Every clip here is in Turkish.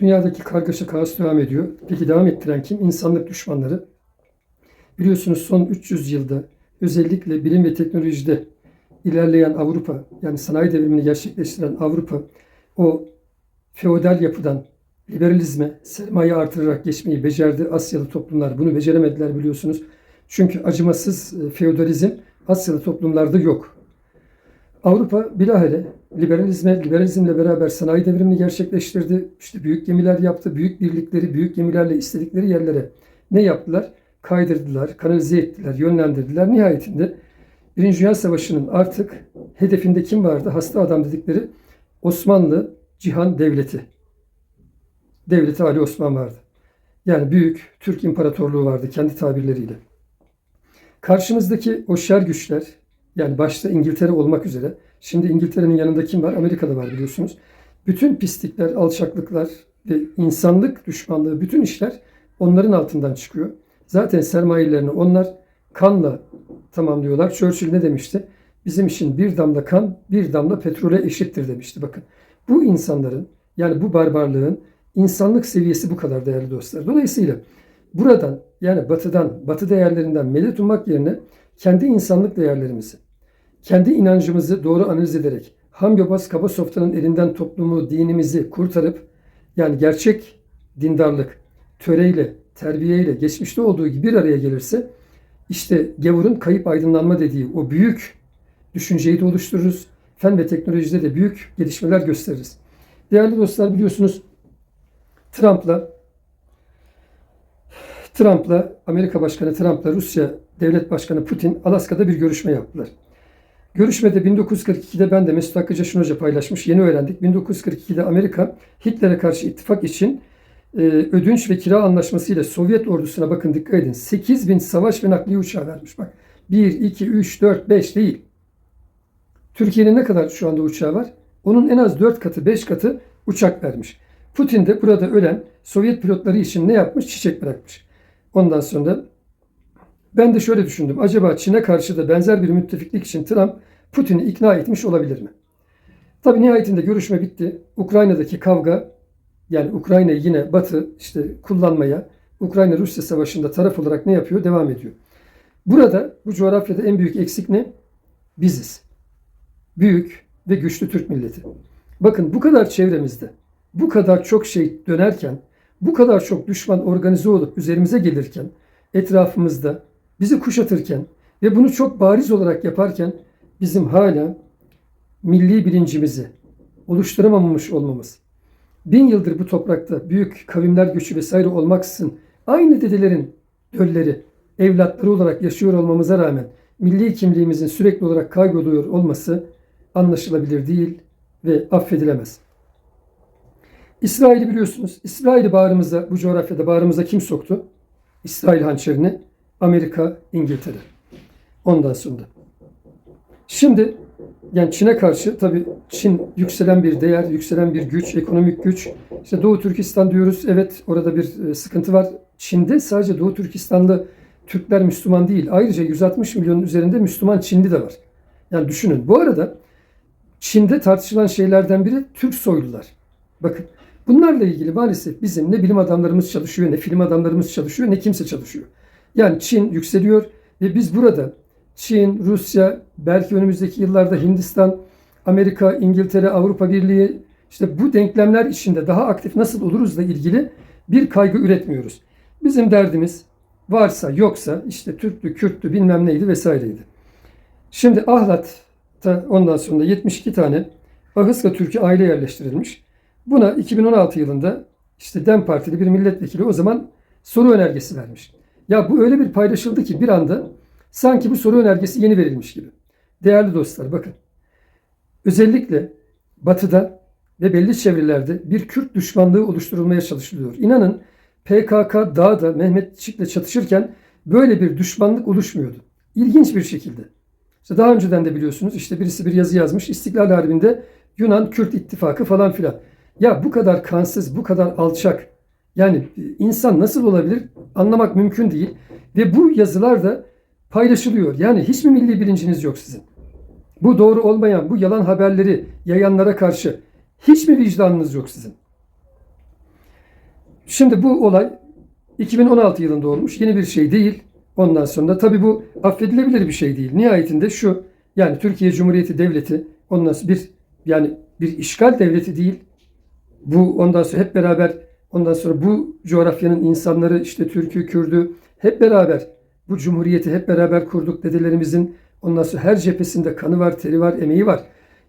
Dünyadaki kargaşa kaos devam ediyor. Peki devam ettiren kim? İnsanlık düşmanları. Biliyorsunuz son 300 yılda özellikle bilim ve teknolojide ilerleyen Avrupa, yani sanayi devrimini gerçekleştiren Avrupa, o feodal yapıdan liberalizme, sermaye artırarak geçmeyi becerdi. Asyalı toplumlar bunu beceremediler biliyorsunuz. Çünkü acımasız e, feodalizm Asyalı toplumlarda yok. Avrupa bilahare liberalizme, liberalizmle beraber sanayi devrimini gerçekleştirdi. İşte büyük gemiler yaptı. Büyük birlikleri, büyük gemilerle istedikleri yerlere ne yaptılar? Kaydırdılar, kanalize ettiler, yönlendirdiler. Nihayetinde Birinci Dünya Savaşı'nın artık hedefinde kim vardı? Hasta adam dedikleri Osmanlı Cihan Devleti. Devleti Ali Osman vardı. Yani büyük Türk İmparatorluğu vardı kendi tabirleriyle. Karşımızdaki o şer güçler yani başta İngiltere olmak üzere şimdi İngiltere'nin yanında kim var? Amerika'da var biliyorsunuz. Bütün pislikler, alçaklıklar ve insanlık düşmanlığı bütün işler onların altından çıkıyor. Zaten sermayelerini onlar kanla tamamlıyorlar. Churchill ne demişti? Bizim için bir damla kan bir damla petrole eşittir demişti. Bakın bu insanların yani bu barbarlığın insanlık seviyesi bu kadar değerli dostlar. Dolayısıyla buradan yani batıdan, batı değerlerinden medet ummak yerine kendi insanlık değerlerimizi, kendi inancımızı doğru analiz ederek Hamyobaz Kabasoftan'ın elinden toplumu, dinimizi kurtarıp yani gerçek dindarlık, töreyle, terbiyeyle geçmişte olduğu gibi bir araya gelirse işte gavurun kayıp aydınlanma dediği o büyük düşünceyi de oluştururuz. Fen ve teknolojide de büyük gelişmeler gösteririz. Değerli dostlar biliyorsunuz Trump'la Trump'la Amerika Başkanı Trump'la Rusya Devlet Başkanı Putin Alaska'da bir görüşme yaptılar. Görüşmede 1942'de ben de Mesut Hakkı Caşın Hoca paylaşmış. Yeni öğrendik. 1942'de Amerika Hitler'e karşı ittifak için e, ödünç ve kira anlaşması ile Sovyet ordusuna bakın dikkat edin. 8 bin savaş ve nakliye uçağı vermiş. Bak 1, 2, 3, 4, 5 değil. Türkiye'nin ne kadar şu anda uçağı var? Onun en az 4 katı, 5 katı uçak vermiş. Putin de burada ölen Sovyet pilotları için ne yapmış? Çiçek bırakmış. Ondan sonra ben de şöyle düşündüm. Acaba Çin'e karşı da benzer bir müttefiklik için Trump Putin'i ikna etmiş olabilir mi? Tabii nihayetinde görüşme bitti. Ukrayna'daki kavga yani Ukrayna'yı yine Batı işte kullanmaya Ukrayna-Rusya savaşında taraf olarak ne yapıyor? Devam ediyor. Burada bu coğrafyada en büyük eksik ne? Biziz. Büyük ve güçlü Türk milleti. Bakın bu kadar çevremizde, bu kadar çok şey dönerken, bu kadar çok düşman organize olup üzerimize gelirken, etrafımızda bizi kuşatırken ve bunu çok bariz olarak yaparken bizim hala milli bilincimizi oluşturamamış olmamız, bin yıldır bu toprakta büyük kavimler göçü vesaire olmaksızın aynı dedelerin dölleri, evlatları olarak yaşıyor olmamıza rağmen milli kimliğimizin sürekli olarak kayboluyor olması anlaşılabilir değil ve affedilemez. İsrail'i biliyorsunuz. İsrail'i bağrımıza, bu coğrafyada bağrımıza kim soktu? İsrail hançerini Amerika, İngiltere. Ondan sonra. Şimdi yani Çin'e karşı tabii Çin yükselen bir değer, yükselen bir güç, ekonomik güç. İşte Doğu Türkistan diyoruz. Evet orada bir e, sıkıntı var. Çin'de sadece Doğu Türkistan'da Türkler Müslüman değil. Ayrıca 160 milyonun üzerinde Müslüman Çinli de var. Yani düşünün. Bu arada Çin'de tartışılan şeylerden biri Türk soylular. Bakın bunlarla ilgili maalesef bizim ne bilim adamlarımız çalışıyor, ne film adamlarımız çalışıyor, ne kimse çalışıyor. Yani Çin yükseliyor ve biz burada Çin, Rusya, belki önümüzdeki yıllarda Hindistan, Amerika, İngiltere, Avrupa Birliği işte bu denklemler içinde daha aktif nasıl oluruzla ilgili bir kaygı üretmiyoruz. Bizim derdimiz varsa yoksa işte Türklü, Kürtlü bilmem neydi vesaireydi. Şimdi Ahlat'ta ondan sonra 72 tane Ahıska Türk'ü aile yerleştirilmiş. Buna 2016 yılında işte DEM Partili bir milletvekili o zaman soru önergesi vermiş. Ya bu öyle bir paylaşıldı ki bir anda sanki bu soru önergesi yeni verilmiş gibi. Değerli dostlar bakın. Özellikle batıda ve belli çevrelerde bir Kürt düşmanlığı oluşturulmaya çalışılıyor. İnanın PKK dağda Mehmetçik'le çatışırken böyle bir düşmanlık oluşmuyordu. İlginç bir şekilde. İşte daha önceden de biliyorsunuz işte birisi bir yazı yazmış. İstiklal Harbi'nde Yunan Kürt ittifakı falan filan. Ya bu kadar kansız, bu kadar alçak. Yani insan nasıl olabilir anlamak mümkün değil. Ve bu yazılar da paylaşılıyor. Yani hiç mi milli bilinciniz yok sizin? Bu doğru olmayan, bu yalan haberleri yayanlara karşı hiç mi vicdanınız yok sizin? Şimdi bu olay 2016 yılında olmuş. Yeni bir şey değil. Ondan sonra tabii bu affedilebilir bir şey değil. Nihayetinde şu yani Türkiye Cumhuriyeti Devleti ondan sonra bir yani bir işgal devleti değil. Bu ondan sonra hep beraber ondan sonra bu coğrafyanın insanları işte Türk'ü, Kürd'ü hep beraber bu cumhuriyeti hep beraber kurduk. Dedelerimizin ondan sonra her cephesinde kanı var, teri var, emeği var.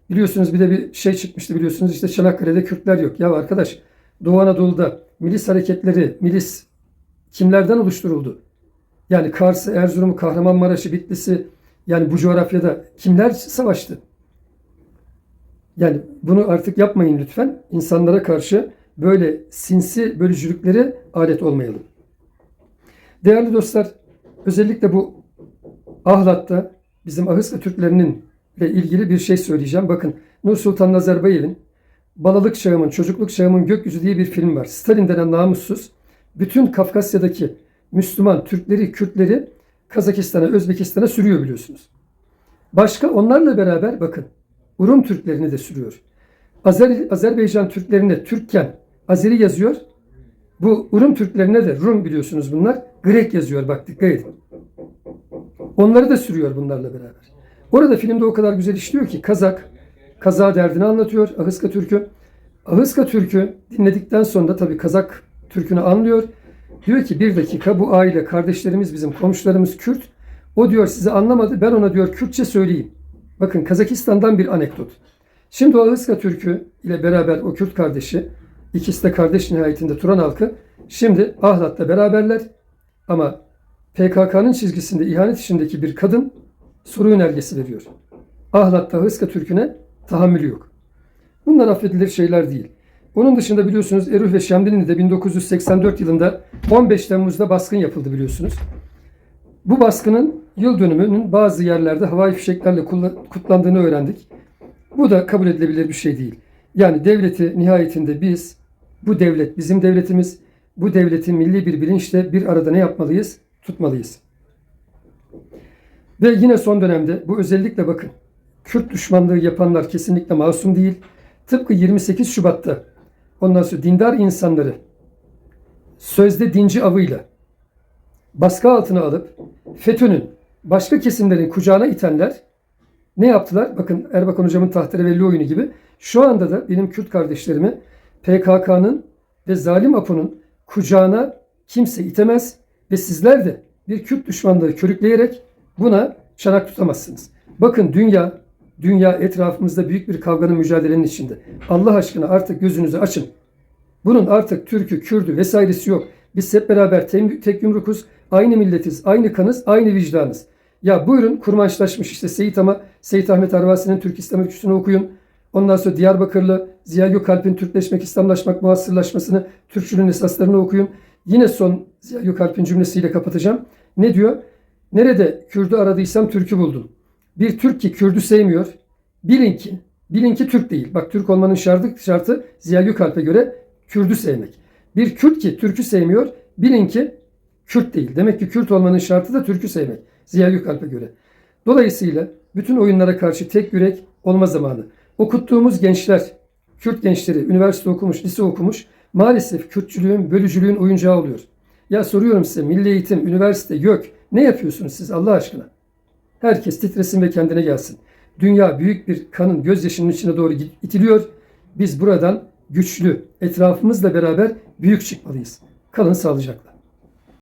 Biliyorsunuz bir de bir şey çıkmıştı biliyorsunuz işte Çanakkale'de Kürtler yok. Ya arkadaş Doğu Anadolu'da milis hareketleri, milis kimlerden oluşturuldu? Yani Kars'ı, Erzurum'u, Kahramanmaraş'ı, Bitlis'i yani bu coğrafyada kimler savaştı? Yani bunu artık yapmayın lütfen. İnsanlara karşı böyle sinsi bölücülüklere alet olmayalım. Değerli dostlar, özellikle bu Ahlat'ta bizim Ahıska Türklerinin ile ilgili bir şey söyleyeceğim. Bakın Nur Sultan Nazarbayev'in Balalık Çağımın, Çocukluk Çağımın Gökyüzü diye bir film var. Stalin denen namussuz bütün Kafkasya'daki Müslüman Türkleri, Kürtleri Kazakistan'a, Özbekistan'a sürüyor biliyorsunuz. Başka onlarla beraber bakın Rum Türklerini de sürüyor. Azer, Azerbaycan Türklerine Türkken Azeri yazıyor. Bu Rum Türklerine de Rum biliyorsunuz bunlar. Grek yazıyor bak dikkat edin. Onları da sürüyor bunlarla beraber. Orada filmde o kadar güzel işliyor ki Kazak, kaza derdini anlatıyor Ahıska Türk'ü. Ahıska Türk'ü dinledikten sonra tabii Kazak Türk'ünü anlıyor. Diyor ki bir dakika bu aile kardeşlerimiz bizim komşularımız Kürt. O diyor sizi anlamadı ben ona diyor Kürtçe söyleyeyim. Bakın Kazakistan'dan bir anekdot. Şimdi o Ahıska Türk'ü ile beraber o Kürt kardeşi ikisi de kardeş nihayetinde Turan halkı şimdi Ahlat'ta beraberler ama PKK'nın çizgisinde ihanet içindeki bir kadın soru önergesi veriyor. Ahlat'ta Hıska Türk'üne tahammülü yok. Bunlar affedilir şeyler değil. Onun dışında biliyorsunuz Eruh ve Şemdinli'de 1984 yılında 15 Temmuz'da baskın yapıldı biliyorsunuz. Bu baskının yıl dönümünün bazı yerlerde havai fişeklerle kutlandığını öğrendik. Bu da kabul edilebilir bir şey değil. Yani devleti nihayetinde biz, bu devlet bizim devletimiz, bu devleti milli bir bilinçle bir arada ne yapmalıyız? Tutmalıyız. Ve yine son dönemde bu özellikle bakın Kürt düşmanlığı yapanlar kesinlikle masum değil. Tıpkı 28 Şubat'ta ondan sonra dindar insanları sözde dinci avıyla baskı altına alıp FETÖ'nün başka kesimlerin kucağına itenler ne yaptılar? Bakın Erbakan hocamın tahterevelli oyunu gibi. Şu anda da benim Kürt kardeşlerimi PKK'nın ve zalim APO'nun kucağına kimse itemez ve sizler de bir Kürt düşmanlığı körükleyerek buna çanak tutamazsınız. Bakın dünya, dünya etrafımızda büyük bir kavganın mücadelenin içinde. Allah aşkına artık gözünüzü açın. Bunun artık Türk'ü, Kürd'ü vesairesi yok. Biz hep beraber tek, yumrukuz, aynı milletiz, aynı kanız, aynı vicdanız. Ya buyurun kurmaçlaşmış işte Seyit ama Seyit Ahmet Arvasi'nin Türk İslam Öyküsü'nü okuyun. Ondan sonra Diyarbakırlı Ziya Gökalp'in Türkleşmek, İslamlaşmak, muhasırlaşmasını, Türkçülüğün esaslarını okuyun. Yine son Ziya Gökalp'in cümlesiyle kapatacağım. Ne diyor? Nerede Kürdü aradıysam Türk'ü buldum. Bir Türk ki Kürdü sevmiyor. Bilin ki, bilin ki Türk değil. Bak Türk olmanın şartı, şartı Ziya Gökalp'e göre Kürdü sevmek. Bir Kürt ki Türk'ü sevmiyor. Bilin ki Kürt değil. Demek ki Kürt olmanın şartı da Türk'ü sevmek. Ziya Gökalp'e göre. Dolayısıyla bütün oyunlara karşı tek yürek olma zamanı. Okuttuğumuz gençler, Kürt gençleri, üniversite okumuş, lise okumuş, maalesef Kürtçülüğün, bölücülüğün oyuncağı oluyor. Ya soruyorum size milli eğitim, üniversite, YÖK ne yapıyorsunuz siz Allah aşkına? Herkes titresin ve kendine gelsin. Dünya büyük bir kanın gözyaşının içine doğru itiliyor. Biz buradan güçlü, etrafımızla beraber büyük çıkmalıyız. Kalın sağlıcakla.